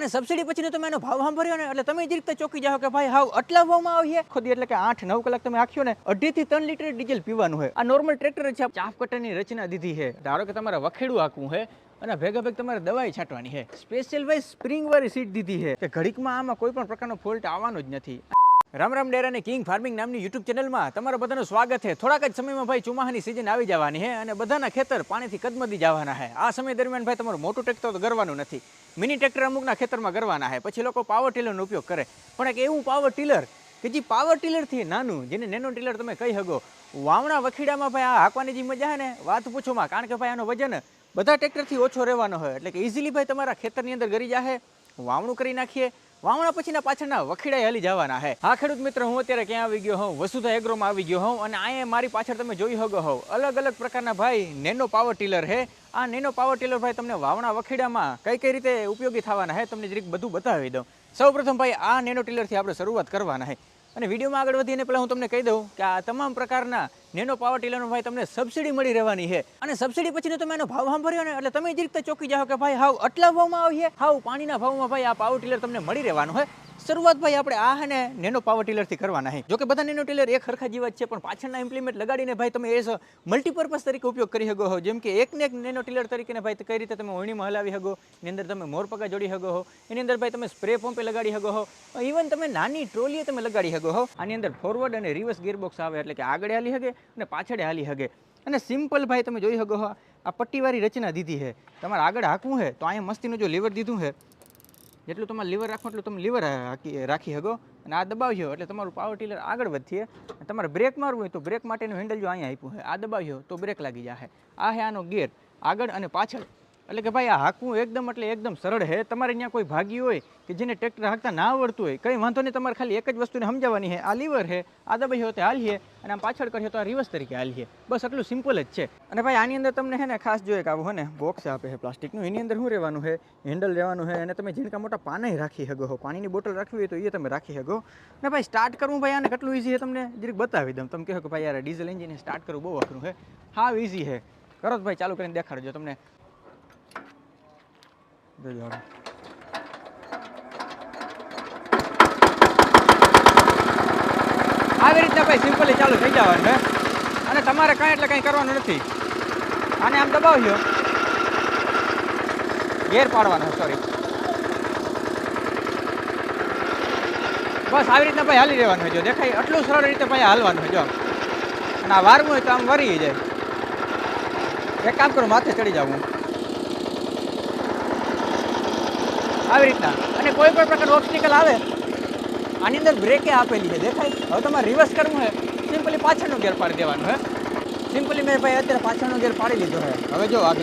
અને સબસિડી પછીનો તમે એનો ભાવ સાંભળ્યો ને, એટલે તમે રીતે ચોકી જાઓ કે ભાઈ હાવ આટલા ભાવમાં આવીએ. ખોદી, એટલે કે આઠ નવ કલાક તમે આખ્યો ને અઢી થી ત્રણ લીટર ડીઝલ પીવાનું હોય. આ નોર્મલ ટ્રેક્ટર છે ચાફ કટરની રચના દીધી છે. ધારો કે તમારે વખેડું હાંકવું છે અને ભેગા ભેગ તમારે દવાઈ છાંટવાની છે. સ્પેશિયલ વાઇઝ સ્પ્રિંગ વાળી સીટ દીધી છે. કે ઘડીકમાં આમાં કોઈ પણ પ્રકારનો ફોલ્ટ આવવાનો જ નથી. રામ રામ ડેર અને કિંગ ફાર્મિંગ નામની યુટ્યુબ ચેનલમાં તમારા બધાનું સ્વાગત છે. થોડાક જ સમયમાં ભાઈ ચોમાહાની સિઝન આવી જવાની છે અને બધાના ખેતર પાણીથી કદમદી જવાના છે. આ સમય દરમિયાન ભાઈ તમારું મોટું ટ્રેક્ટર તો ગરવાનું નથી. મિની ટ્રેક્ટર અમુકના ખેતરમાં ગરવાના છે. પછી લોકો પાવર ટીલરનો ઉપયોગ કરે. પણ એક એવું પાવર ટીલર કે જે પાવર ટીલરથી નાનું, જેને નેનો ટીલર તમે કહી શકો, વાવણા વખીડામાં ભાઈ આ હાંકવાની જે મજા ને? વાત પૂછોમાં કારણ કે ભાઈ આનો વજન બધા ટ્રેક્ટરથી ઓછો રહેવાનો હોય. એટલે કે ઇઝીલી ભાઈ તમારા ખેતરની અંદર ગરી જાહે. વાવણું કરી નાખીએ. વાવણા પછીના પાછળના વખીડાએ હલી જવાના હે. હા, ખેડૂત મિત્ર, હું અત્યારે ક્યાં આવી ગયો હોઉં? વસુધા એગ્રોમાં આવી ગયો હોઉં અને અહીંયા મારી પાછળ તમે જોઈ શકો હોવ. અલગ અલગ પ્રકારના ભાઈ નેનો પાવર ટીલર હે. આ નેનો પાવર ટીલર ભાઈ તમને વાવણા વખીડામાં કઈ કઈ રીતે ઉપયોગી થવાના હે, તમને જરીક બધું બતાવી દઉં. સૌપ્રથમ ભાઈ, આ નેનો ટીલરથી આપણે શરૂઆત કરવાના છે અને વિડીયોમાં આગળ વધીને પહેલાં હું તમને કહી દઉં કે આ તમામ પ્રકારના નેનો પાવર ટીલરનો ભાઈ તમને સબસિડી મળી રહેવાની છે. અને સબસિડી પછીનો તમે એનો ભાવ સાંભળ્યો ને એટલે તમે જ રીતે ચોકી જાઓ કે ભાઈ હાવ આટલા ભાવમાં આવીએ, હાવ પાણીના ભાવમાં ભાઈ આ પાવર ટીલર તમને મળી રહેવાનું હોય શરૂઆત ભાઈ આપણે આ હે નેનો પાવર ટીલરથી કરવાના છે જો કે બધા નેનો ટીલર એક સરખા જેવા છે, પણ પાછળના ઇમ્પ્લિમેન્ટ લગાડીને ભાઈ તમે એઝ મલ્ટીપર્પઝ તરીકે ઉપયોગ કરી શકો છો જેમ કે એકને એક નેનો ટીલર તરીકે ભાઈ કઈ રીતે તમે ઓણીમાં હલાવી શકો, એની અંદર તમે મોરપગા જોડી શકો હો, એની અંદર ભાઈ તમે સ્પ્રે પંપે લગાડી શકો હો ઇવન તમે નાની ટ્રોલીએ તમે લગાડી શકો હો. આની અંદર ફોરવર્ડ અને રિવર્સ ગિયરબોક્સ આવે એટલે કે આગળ હાલી શકે અને પાછળ હાલી શકે અને સિમ્પલ ભાઈ તમે જોઈ શકો આ પટ્ટીવાળી રચના દીધી છે તમારે આગળ હાંકવું છે તો અહીંયા મસ્તીનું જો લીવર દીધું છે જેટલું તમારે લીવર રાખો એટલું તમે લીવર રાખી રાખી શકો અને આ દબાવ્યો એટલે તમારું પાવર ટીલર આગળ વધીએ. તમારે બ્રેક મારવું હોય તો બ્રેક માટેનું હેન્ડલ જો અહીંયા આપ્યું છે આ દબાવ્યો તો બ્રેક લાગી જશે આ છે આનો ગેર આગળ અને પાછળ એટલે કે ભાઈ આ હાંકવું એકદમ એટલે એકદમ સરળ છે તમારે ત્યાં કોઈ ભાગી હોય કે જેને ટ્રેક્ટર હાંકતા ના આવડતું હોય, કંઈ વાંધો નહીં, તમારે ખાલી એક જ વસ્તુને સમજાવવાની છે આ લીવર છે આ દબાવ્યો તો હાલીએ અને આમ પાછળ કરીએ તો આ રિવર્સ તરીકે હાલીએ. બસ આટલું સિમ્પલ જ છે. અને ભાઈ આની અંદર તમને છે ને ખાસ જોઈએ કે આવું ને બોક્સ આપે છે પ્લાસ્ટિકનું, એની અંદર શું રહેવાનું છે હેન્ડલ રહેવાનું છે અને તમે ઝીણકા મોટા પાનાય રાખી શકો છો પાણીની બોટલ રાખવી હોય તો એ તમે રાખી શકો. ને ભાઈ સ્ટાર્ટ કરવું ભાઈ આને કેટલું ઇઝી છે તમને? જરીક બતાવી દઉં. તમે કહો કે ભાઈ યાર ડીઝલ એન્જિન સ્ટાર્ટ કરવું બહુ અઘરું છે હા ઇઝી છે કરો ભાઈ ચાલુ કરીને દેખાડજો તમને. જોજો હવે. આવી રીતના ભાઈ સિમ્પલી ચાલુ થઈ જવાનું હે અને તમારે કાંઈ એટલે કંઈ કરવાનું નથી. આને આમ દબાવજો ગેર પાડવાનો સોરી બસ આવી રીતના ભાઈ હાલી રહેવાનું જો. દેખાય આટલું સરળ રીતે ભાઈ હાલવાનું જો. અને આ વારવું હોય તો આમ વરી જાય. એક કામ કરું, માથે ચડી જાઉં હું આવી રીતના. અને કોઈ પણ પ્રકારનું ઓબ્સ્ટિકલ આવે, આની અંદર બ્રેકે આપેલી છે. દેખાય? હવે તમારે રિવર્સ કરવું હોય સિમ્પલી પાછળનો ગેર પાડી દેવાનો, હે? સિમ્પલી મેં ભાઈ અત્યારે પાછળનો ગેર પાડી લીધો છે. હવે જો આગળ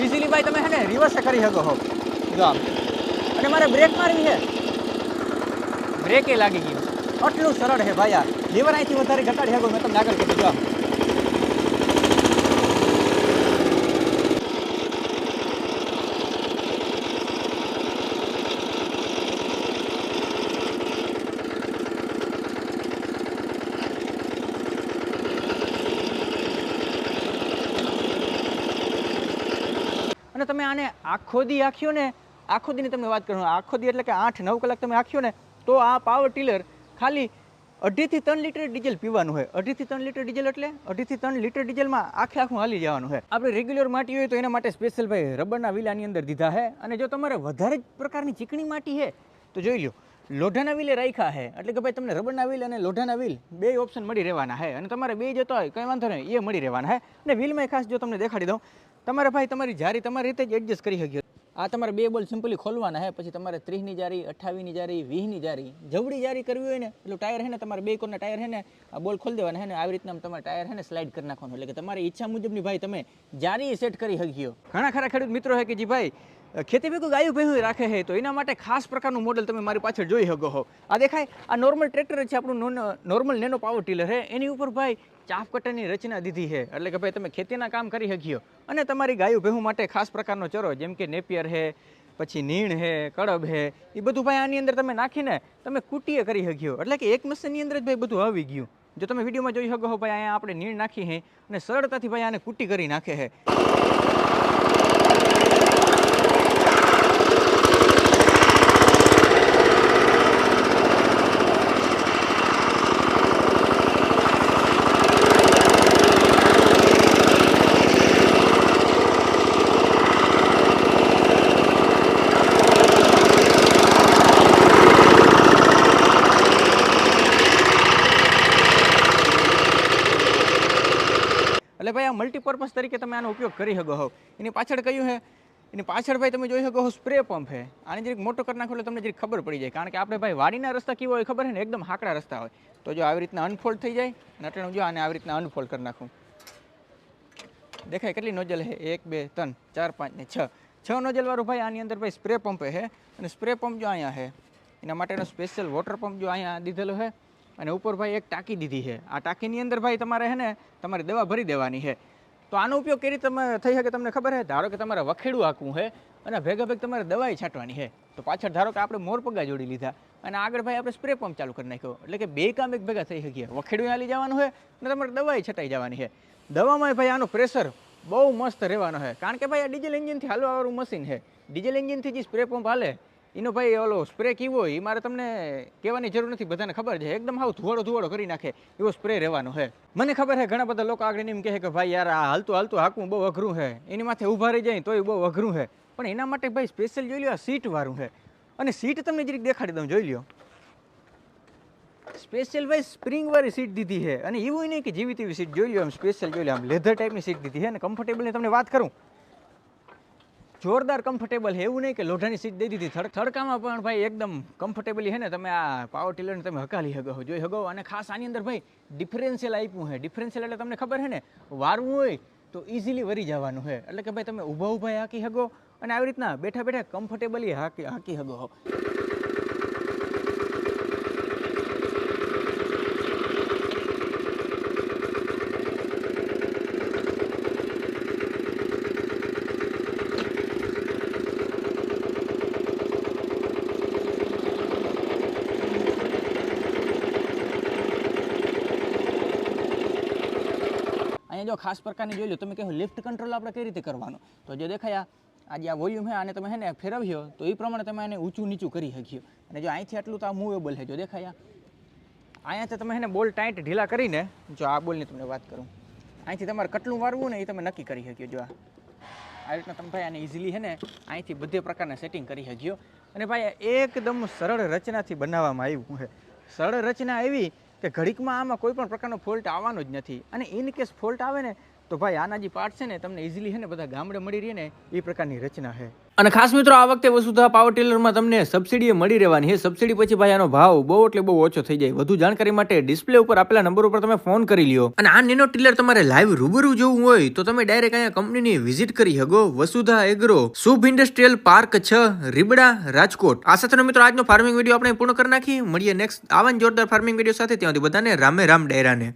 ઇઝીલી ભાઈ તમે છે ને રિવર્સ કરી શકો હો. આમ. અને મારે બ્રેક મારવી છે. બ્રેકે લાગી ગયું. આટલું સરળ છે ભાઈ આ. લીવર અહીંથી વધારે ઘટાડી શકો, મેં તમને આગળ કીધું, જો આમ. અને તમે આને આખો દી આખ્યો ને, આખો દીની તમે વાત કરો, આખો દી એટલે કે આઠ નવ કલાક તમે આખ્યો ને, તો આ પાવર ટીલર ખાલી અઢીથી ત્રણ લીટર ડીઝલ પીવાનું હોય. અઢીથી ત્રણ લીટર ડીઝલ એટલે અઢીથી ત્રણ લીટર ડીઝલમાં આખે આખું હાલી જવાનું હોય. આપણે રેગ્યુલર માટી હોય તો એના માટે સ્પેશિયલ ભાઈ રબરના વિલાની અંદર દીધા છે અને જો તમારે વધારે જ પ્રકારની ચીકણી માટી છે તો જોઈ લો લોઢાના વ્હીલે રાખ્યા છે એટલે કે ભાઈ તમને રબરના વ્હીલ અને લોઢાના વ્હીલ બે ઓપ્શન મળી રહેવાના છે અને તમારે બે જતો હોય, કંઈ વાંધો નહીં, એ મળી રહેવાના છે અને વ્હીલમાં ખાસ જો તમને દેખાડી દઉં તમારે ભાઈ તમારી જારી તમારી રીતે જ એડજસ્ટ કરી શકીએ આ તમારે બે બોલ સિમ્પલી ખોલવાના છે પછી તમારે ત્રીસની જારી અઠ્ઠાવીસની જારી વીસની જારી જવડી જારી કરવી હોય ને એટલું ટાયર હે ને તમારે બે કોરના ટાયર છે ને આ બોલ ખોલી દેવાના છે ને આવી રીતના તમારે ટાયર હે ને સ્લાઇડ કરી નાખવાનું એટલે કે તમારી ઈચ્છા મુજબની ભાઈ તમે જારી સેટ કરી શકીઓ ઘણા ખરા ખેડૂત મિત્રો છે કે જી ભાઈ ખેતી ભેગું ગાયું ભેગું રાખે છે તો એના માટે ખાસ પ્રકારનું મોડલ તમે મારી પાછળ જોઈ શકો હો. આ દેખાય આ નોર્મલ ટ્રેક્ટર છે આપણું નોર્મલ નેનો પાવર ટીલર છે એની ઉપર ભાઈ ચાફ કટરની રચના દીધી છે. એટલે કે ભાઈ તમે ખેતીના કામ કરી શકીઓ. અને તમારી ગાયું ભેહું માટે ખાસ પ્રકારનો ચરો, જેમ કે નેપિયર છે, પછી નીણ છે, કડબ છે એ બધું ભાઈ આની અંદર તમે નાખીને તમે કુટીએ કરી શક્યો એટલે કે એક મશીનની અંદર જ ભાઈ બધું આવી ગયું. જો તમે વિડીયોમાં જોઈ શકો છો ભાઈ, અહીંયા આપણે નીણ નાખી છે અને સરળતાથી ભાઈ આને કુટી કરી નાખે છે. એટલે ભાઈ આ મલ્ટીપર્પઝ તરીકે તમે આનો ઉપયોગ કરી શકો હો. એની પાછળ કયું છે એની પાછળ ભાઈ તમે જોઈ શકો હો સ્પ્રે પંપ છે આને જરીક મોટો કરી નાખો એટલે તમને જરીક ખબર પડી જાય. કારણ કે આપણે ભાઈ વાડીના રસ્તા કેવા હોય ખબર છે ને, એકદમ હાકડા રસ્તા હોય. તો જો આવી રીતના અનફોલ્ડ થઈ જાય, અને જો આને આવી રીતના અનફોલ્ડ કરી નાખું. દેખાય કેટલી નોજલ છે એક, બે, ત્રણ, ચાર, પાંચ ને છ. છ નોજલવાળું ભાઈ આની અંદર ભાઈ સ્પ્રે પંપ છે અને સ્પ્રે પંપ જો અહીંયા છે એના માટેનો સ્પેશિયલ વોટર પંપ જો અહીંયા દીધેલો છે અને ઉપર ભાઈ એક ટાંકી દીધી છે. આ ટાંકીની અંદર ભાઈ તમારે છે ને, તમારે દવા ભરી દેવાની છે. તો આનો ઉપયોગ કેવી રીતે થઈ શકે તમને ખબર છે? ધારો કે તમારે વખેડું આખું છે અને ભેગા ભેગ તમારે દવાઈ છાંટવાની છે. તો પાછળ ધારો કે આપણે મોરપગા જોડી લીધા અને આગળ ભાઈ આપણે સ્પ્રે પંપ ચાલુ કરી નાખ્યો. એટલે કે બે કામ એક ભેગા થઈ શકીએ. વખેડું હાલી જવાનું હોય અને તમારે દવાઈ છટાઈ જવાની છે. દવામાં ભાઈ આનું પ્રેશર બહુ મસ્ત રહેવાનો છે. કારણ કે ભાઈ આ ડીઝલ એન્જિનથી હાલવાવાળું મશીન છે. ડીઝલ એન્જિનથી જે સ્પ્રે પંપ હાલે એનો ભાઈ ઓલો સ્પ્રે કેવો એ મારે તમને કહેવાની જરૂર નથી, બધાને ખબર છે. એકદમ હાવ ધુવાડો ધુવાડો કરી નાખે, એવો સ્પ્રે રહેવાનો છે. મને ખબર છે, ઘણા બધા લોકો આગળ એમ કહે કે, ભાઈ યાર, આ હાલતું હાલતું હાકવું બહુ અઘરું છે. એની માથે ઊભા રહી જાય તોય બહુ અઘરું છે. પણ એના માટે ભાઈ સ્પેશિયલ જોઈ લો આ સીટ વાળું છે. અને સીટ તમને જરીક દેખાડી દઉં, જોઈ લ્યો. સ્પેશિયલ ભાઈ સ્પ્રિંગવાળી સીટ દીધી છે. અને એવું નહીં કે જેવી તેવી સીટ જોઈ લો આમ સ્પેશિયલ જોઈ લો આમ લેધર ટાઈપની સીટ દીધી છે. અને કમ્ફર્ટેબલની તમને વાત કરું. જોરદાર કમ્ફર્ટેબલ છે. એવું નહીં કે લોઢાની સીટ દઈ દીધી. થડ, થડકામાં પણ ભાઈ એકદમ કમ્ફર્ટેબલી છે ને. તમે આ પાવર ટીલરને તમે હકાલી શકો જોઈ શકો અને ખાસ આની અંદર ભાઈ ડિફરન્શિયલ આપ્યું છે. ડિફરન્શિયલ એટલે તમને ખબર છે ને? વારવું હોય તો ઇઝીલી વરી જવાનું છે. એટલે કે ભાઈ તમે ઊભા ઊભા હાકી શકો અને આવી રીતના બેઠા બેઠા કમ્ફર્ટેબલી હાકી હાકી શકો અહીંયા જો ખાસ પ્રકારની જોઈ લો, તમે કહો લિફ્ટ કંટ્રોલ આપણે કઈ રીતે કરવાનો? તો જે દેખાયા આ જે આ વોલ્યુમ છે, આને તમે હે ને ફેરવ્યો, તો એ પ્રમાણે તમે એને ઊંચું નીચું કરી શક્યો અને જો અહીંથી આટલું તો આ મૂવેબલ છે. જો દેખાયા અહીંયાથી તમે છે ને બોલ ટાઈટ ઢીલા કરીને જો આ બોલની તમને વાત કરું. અહીંથી તમારે કેટલું વારવું ને એ તમે નક્કી કરી શક્યો જો આ આ રીતના તમે ભાઈ આને ઇઝીલી છે ને અહીંથી બધે પ્રકારના સેટિંગ કરી શક્યો અને ભાઈ એકદમ સરળ રચનાથી બનાવવામાં આવ્યું છે. સરળ રચના એવી કે ઘડીકમાં આમાં કોઈ પણ પ્રકારનો ફોલ્ટ આવવાનો જ નથી. અને ઇન કેસ ફોલ્ટ આવે ને, તો ભાઈ આના જે પાર્ટ છે ને, તમને ઇઝીલી છે ને બધા ગામડે મળી રહે ને, એ પ્રકારની રચના છે અને ખાસ મિત્રો, આ વખતે વસુધા પાવર ટેલરમાં તમને સબસિડી મળી રહેવાની છે. સબસિડી પછી ભાઈ આનો ભાવ બહુ એટલે બહુ ઓછો થઈ જાય. વધુ જાણકારી માટે ડિસ્પ્લે ઉપર આપેલા નંબર ઉપર તમે ફોન કરી લ્યો. અને આ નેનો ટીલર તમારે લાઈવ રૂબરૂ જોવું હોય, તો તમે ડાયરેક્ટ અહીંયા કંપનીની વિઝિટ કરી શકો. Vasudha agro Shubh industrial park છ, રીબડા, રાજકોટ. આ સાથેનો મિત્રો, આજનો ફાર્મિંગ વીડિયો આપણે પૂર્ણ કરી નાખી મળીએ નેક્સ્ટ આવા જોરદાર ફાર્મિંગ વીડિયો સાથે. ત્યાંથી બધાને રામે રામ ડેરાને